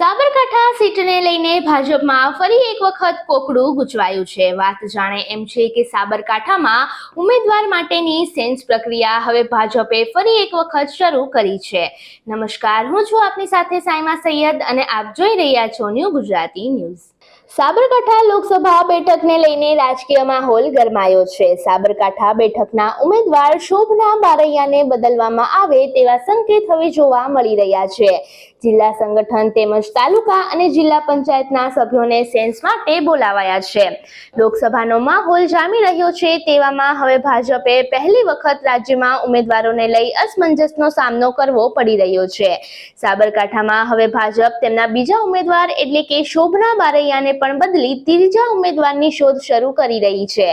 સાબરકાંઠા સીટને લઈને ભાજપમાં ફરી એક વખત કોકડું ગૂંચવાયું છે. વાત જાણે એમ છે કે સાબરકાંઠામાં ઉમેદવાર માટેની સેન્સ પ્રક્રિયા હવે ભાજપે ફરી એક વખત શરૂ કરી છે. નમસ્કાર, હું છું આપની સાથે સાયમા સૈયદ અને આપ જોઈ રહ્યા છો ન્યૂ ગુજરાતી ન્યૂઝ. સાબરકાંઠા લોકસભા બેઠકને લઈને રાજકીય માહોલ ગરમાયો છે. સાબરકાંઠા બેઠકના ઉમેદવાર શોભના બારૈયાને બદલવામાં આવે તેવા સંકેત હવે જોવા મળી રહ્યા છે. જિલ્લા સંગઠન તેમજ તાલુકા અને જિલ્લા પંચાયતના સભ્યોને સેન્સ માટે બોલાવાયા છે. લોકસભાનો માહોલ જામી રહ્યો છે તેવામાં હવે ભાજપે પહેલી વખત રાજ્યમાં ઉમેદવારોને લઈ અસમંજસનો સામનો કરવો પડી રહ્યો છે. સાબરકાંઠામાં હવે ભાજપ તેમના બીજા ઉમેદવાર એટલે કે શોભના બારૈયાને પણ બદલી ત્રીજા ઉમેદવારની શોધ શરૂ કરી રહી છે.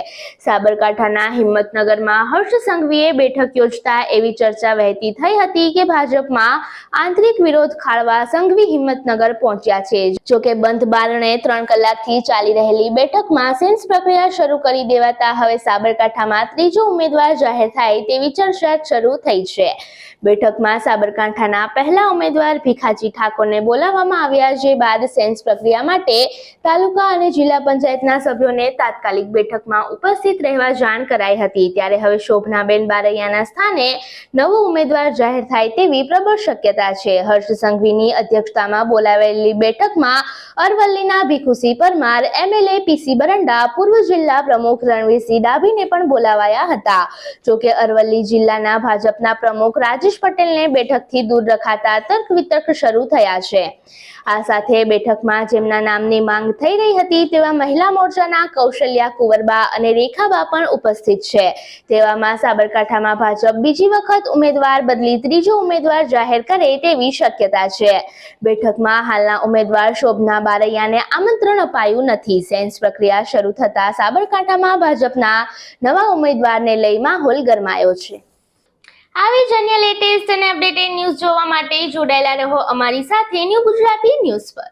સાબરકાંઠાના હિંમતનગરમાં હર્ષ સંઘવીએ બેઠક યોજતા એવી ચર્ચા વહેતી થઈ હતી કે ભાજપમાં આંતરિક વિરોધ ખાળવા સંઘવી હિંમતનગર પહોંચ્યા છે જોકે બંધ બારણે ત્રણ કલાકથી ચાલી રહેલી બેઠકમાં સેન્સ પ્રક્રિયા શરૂ કરી દેવાતા હવે સાબરકાંઠામાં ત્રીજો ઉમેદવાર જાહેર થાય તેવી ચર્ચા શરૂ થઈ છે. બેઠકમાં સાબરકાંઠાના પહેલા ઉમેદવાર ભીખાજી ઠાકોરને બોલાવવામાં આવ્યા જે બાદ સેન્સ પ્રક્રિયા માટે તાલુકા અને જિલ્લા પંચાયતના સભ્યોને તાત્કાલિક બેઠકમાં ઉપસ્થિત રહેવા જાણ કરાઈ હતી. ત્યારે હવે શોભનાબેન બારૈયાના સ્થાને નવો ઉમેદવાર જાહેર થાય તેવી પ્રબળ શક્યતા છે. હર્ષ સંઘવીની અધ્યક્ષતામાં બોલાવેલી બેઠકમાં અરવલ્લીના ભીખુસી પરમાર એમએલએ પીસી બરંડા, પૂર્વ જિલ્લા પ્રમુખ રણવીરસિંહ ડાભીને પણ બોલાવાયા હતા. જોકે અરવલ્લી જિલ્લાના ભાજપના પ્રમુખ રાજેશ પટેલને બેઠકથી દૂર રખાતા તર્ક વિતર્ક શરૂ થયા છે. આ સાથે બેઠકમાં જેમના નામની માંગ થઈ રહી હતી તેવા મહિલા મોરચાના કૌશલ્યા કુંવરબા અને રેખાબા પણ ઉપસ્થિત છે. તેવામાં સાબરકાંઠામાં ભાજપ બીજી વખત ઉમેદવાર બદલી ત્રીજો ઉમેદવાર જાહેર કરે તેવી શક્યતા છે. બેઠકમાં હાલના ઉમેદવાર શોભના બારૈયાને આમંત્રણ અપાયું નથી. સેન્સ પ્રક્રિયા શરૂ થતા સાબરકાંઠામાં ભાજપના નવા ઉમેદવારને લઈ માહોલ ગરમાયો છે. આવી જ અન્ય લેટેસ્ટ અને અપડેટેડ ન્યૂઝ જોવા માટે જોડાયેલા રહો અમારી સાથે ન્યૂ ગુજરાતી ન્યૂઝ પર.